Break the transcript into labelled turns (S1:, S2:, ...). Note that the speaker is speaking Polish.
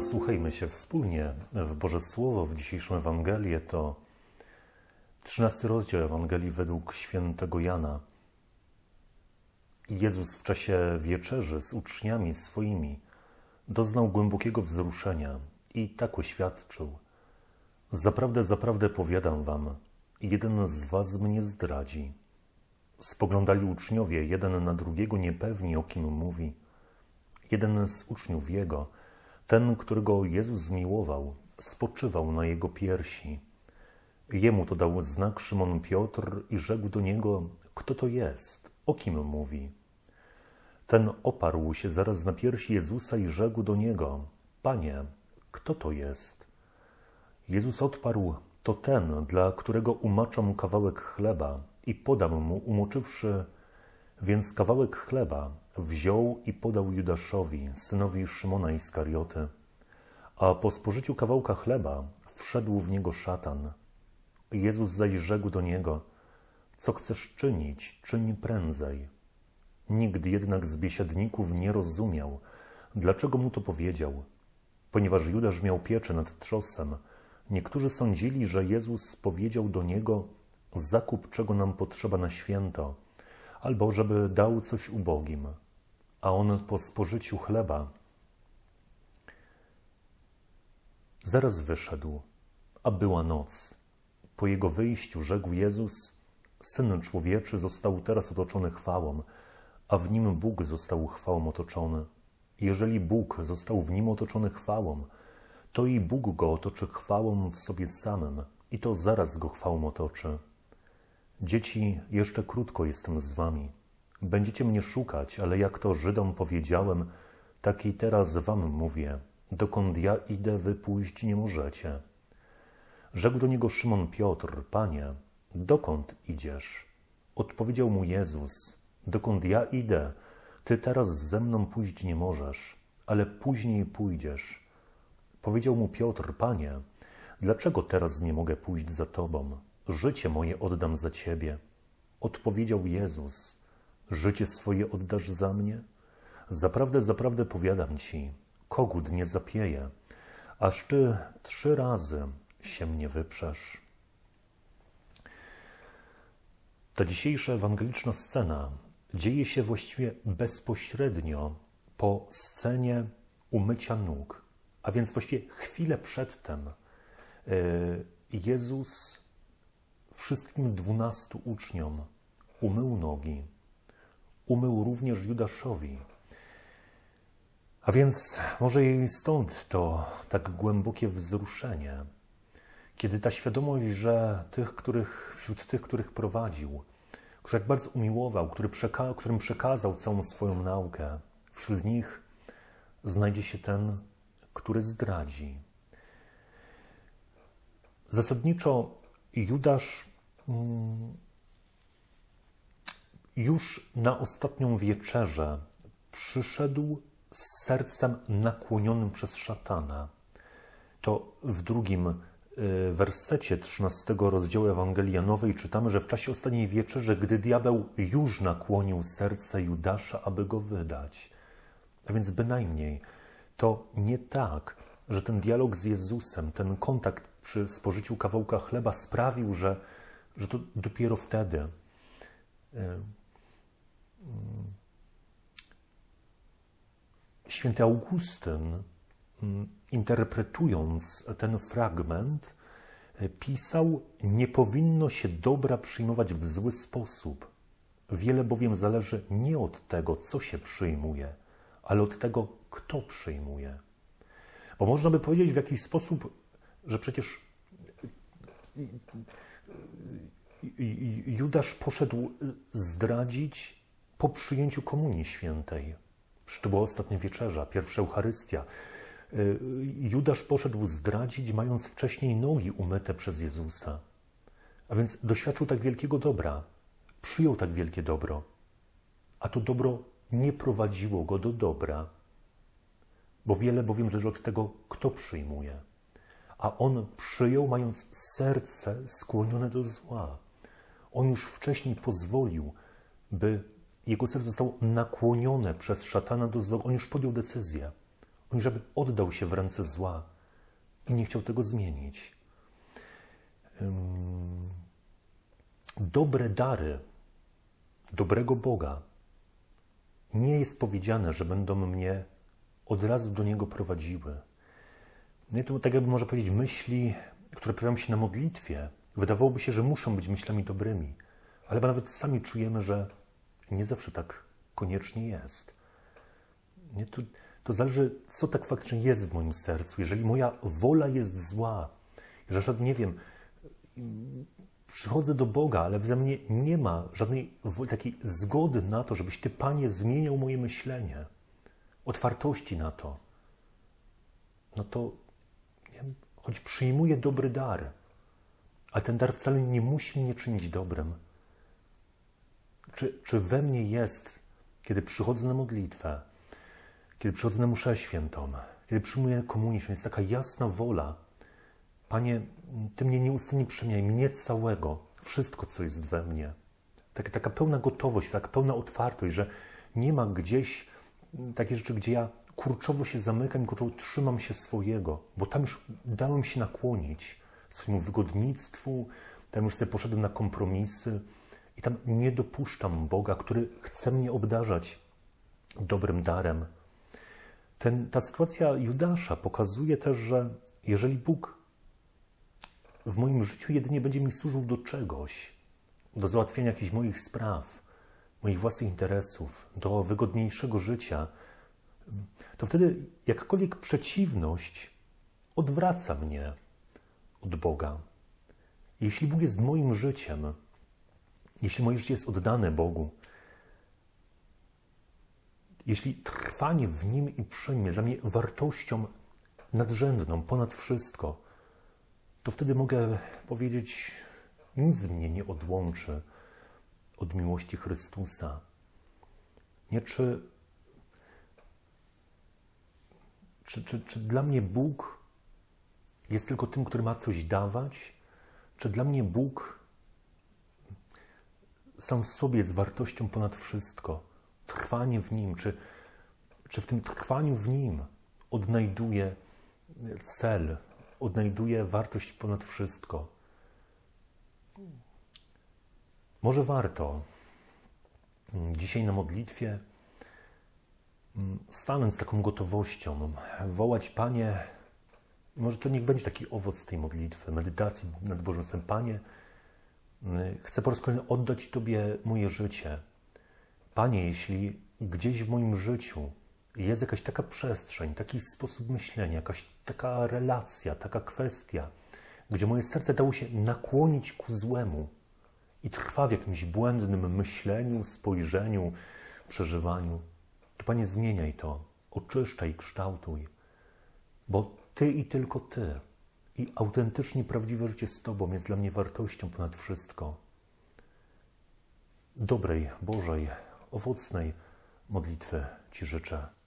S1: Zasłuchajmy się wspólnie w Boże Słowo, w dzisiejszą Ewangelię. To 13 rozdział Ewangelii według świętego Jana. Jezus w czasie wieczerzy z uczniami swoimi doznał głębokiego wzruszenia i tak oświadczył: Zaprawdę, zaprawdę powiadam wam, jeden z was mnie zdradzi. Spoglądali uczniowie jeden na drugiego niepewni, o kim mówi. Jeden z uczniów jego, ten, którego Jezus zmiłował, spoczywał na jego piersi. Jemu to dał znak Szymon Piotr i rzekł do niego: Kto to jest? O kim mówi? Ten oparł się zaraz na piersi Jezusa i rzekł do niego: Panie, kto to jest? Jezus odparł: To ten, dla którego umaczam kawałek chleba i podam mu, umoczywszy. Więc kawałek chleba wziął i podał Judaszowi, synowi Szymona Iskarioty. A po spożyciu kawałka chleba wszedł w niego szatan. Jezus zaś rzekł do niego: Co chcesz czynić, czyń prędzej. Nikt jednak z biesiadników nie rozumiał, dlaczego mu to powiedział. Ponieważ Judasz miał pieczę nad trzosem, niektórzy sądzili, że Jezus powiedział do niego: Zakup, czego nam potrzeba na święto, albo żeby dał coś ubogim. A on po spożyciu chleba zaraz wyszedł, a była noc. Po jego wyjściu rzekł Jezus: Syn człowieczy został teraz otoczony chwałą, a w nim Bóg został chwałą otoczony. Jeżeli Bóg został w nim otoczony chwałą, to i Bóg go otoczy chwałą w sobie samym, i to zaraz go chwałą otoczy. Dzieci, jeszcze krótko jestem z wami. Będziecie mnie szukać, ale jak to Żydom powiedziałem, tak i teraz wam mówię: dokąd ja idę, wy pójść nie możecie. Rzekł do niego Szymon Piotr: Panie, dokąd idziesz? Odpowiedział mu Jezus: Dokąd ja idę, ty teraz ze mną pójść nie możesz, ale później pójdziesz. Powiedział mu Piotr: Panie, dlaczego teraz nie mogę pójść za tobą? Życie moje oddam za ciebie. Odpowiedział Jezus: Życie swoje oddasz za mnie? Zaprawdę, zaprawdę powiadam ci, kogut nie zapieje, aż ty trzy razy się mnie wyprzesz. Ta dzisiejsza ewangeliczna scena dzieje się właściwie bezpośrednio po scenie umycia nóg, a więc właściwie chwilę przedtem e, Jezus wszystkim dwunastu uczniom umył nogi, umył również Judaszowi. A więc może i stąd to tak głębokie wzruszenie, kiedy ta świadomość, że tych, których, wśród tych, których prowadził, których bardzo umiłował, który przeka którym przekazał całą swoją naukę, wśród nich znajdzie się ten, który zdradzi. Zasadniczo Judasz już na ostatnią wieczerzę przyszedł z sercem nakłonionym przez szatana. To w drugim y, wersecie 13 rozdziału Ewangelii Janowej czytamy, że w czasie ostatniej wieczerzy, gdy diabeł już nakłonił serce Judasza, aby go wydać. A więc bynajmniej to nie tak, że ten dialog z Jezusem, ten kontakt przy spożyciu kawałka chleba sprawił, że, że to dopiero wtedy y, Święty Augustyn, mm, interpretując ten fragment, e, pisał: Nie powinno się dobra przyjmować w zły sposób. Wiele bowiem zależy nie od tego, co się przyjmuje, ale od tego, kto przyjmuje. Bo można by powiedzieć w jakiś sposób, że przecież Judasz poszedł zdradzić po przyjęciu Komunii Świętej. To była ostatnia wieczerza, pierwsza Eucharystia. Y, Judasz poszedł zdradzić, mając wcześniej nogi umyte przez Jezusa. A więc doświadczył tak wielkiego dobra, przyjął tak wielkie dobro, a to dobro nie prowadziło go do dobra, bo wiele bowiem zależy od tego, kto przyjmuje. A on przyjął, mając serce skłonione do zła. On już wcześniej pozwolił, by jego serce zostało nakłonione przez szatana do zła. On już podjął decyzję. On żeby oddał się w ręce zła i nie chciał tego zmienić. Dobre dary dobrego Boga nie jest powiedziane, że będą mnie od razu do Niego prowadziły. Nie, to tak jakby można powiedzieć myśli, które pojawiają się na modlitwie. Wydawałoby się, że muszą być myślami dobrymi, ale nawet sami czujemy, że nie zawsze tak koniecznie jest. Nie, to, to zależy, co tak faktycznie jest w moim sercu. Jeżeli moja wola jest zła, jeżeli, nie wiem, przychodzę do Boga, ale we mnie nie ma żadnej takiej zgody na to, żebyś Ty, Panie, zmieniał moje myślenie, otwartości na to, no to choć przyjmuję dobry dar, ale ten dar wcale nie musi mnie czynić dobrym. Czy, czy we mnie jest, kiedy przychodzę na modlitwę, kiedy przychodzę na muszę świętą, kiedy przyjmuję komunię, jest taka jasna wola, Panie, Ty mnie nieustannie przemieniaj, mnie całego, wszystko, co jest we mnie. Tak, taka pełna gotowość, taka pełna otwartość, że nie ma gdzieś takie rzeczy, gdzie ja kurczowo się zamykam i kurczowo trzymam się swojego, bo tam już dałem się nakłonić swojemu wygodnictwu, tam już sobie poszedłem na kompromisy i tam nie dopuszczam Boga, który chce mnie obdarzać dobrym darem. Ten, ta sytuacja Judasza pokazuje też, że jeżeli Bóg w moim życiu jedynie będzie mi służył do czegoś, do załatwienia jakichś moich spraw, moich własnych interesów, do wygodniejszego życia, to wtedy jakkolwiek przeciwność odwraca mnie od Boga. Jeśli Bóg jest moim życiem, jeśli moje życie jest oddane Bogu, jeśli trwanie w Nim i przy Nim jest dla mnie wartością nadrzędną, ponad wszystko, to wtedy mogę powiedzieć, nic mnie nie odłączy od miłości Chrystusa. Nie, czy, czy, czy, czy dla mnie Bóg jest tylko tym, który ma coś dawać? Czy dla mnie Bóg sam w sobie jest wartością ponad wszystko? Trwanie w Nim, czy, czy w tym trwaniu w Nim odnajduję cel, odnajduje wartość ponad wszystko. Może warto dzisiaj na modlitwie stanąć z taką gotowością, wołać Panie, może to niech będzie taki owoc tej modlitwy, medytacji nad Bożym Słowem. Panie, mm, chcę po raz kolejny oddać Tobie moje życie. Panie, jeśli gdzieś w moim życiu jest jakaś taka przestrzeń, taki sposób myślenia, jakaś taka relacja, taka kwestia, gdzie moje serce dało się nakłonić ku złemu i trwa w jakimś błędnym myśleniu, spojrzeniu, przeżywaniu, to Panie zmieniaj to, oczyszczaj, kształtuj, bo Ty i tylko Ty i autentycznie prawdziwe życie z Tobą jest dla mnie wartością ponad wszystko. Dobrej, Bożej, owocnej modlitwy Ci życzę.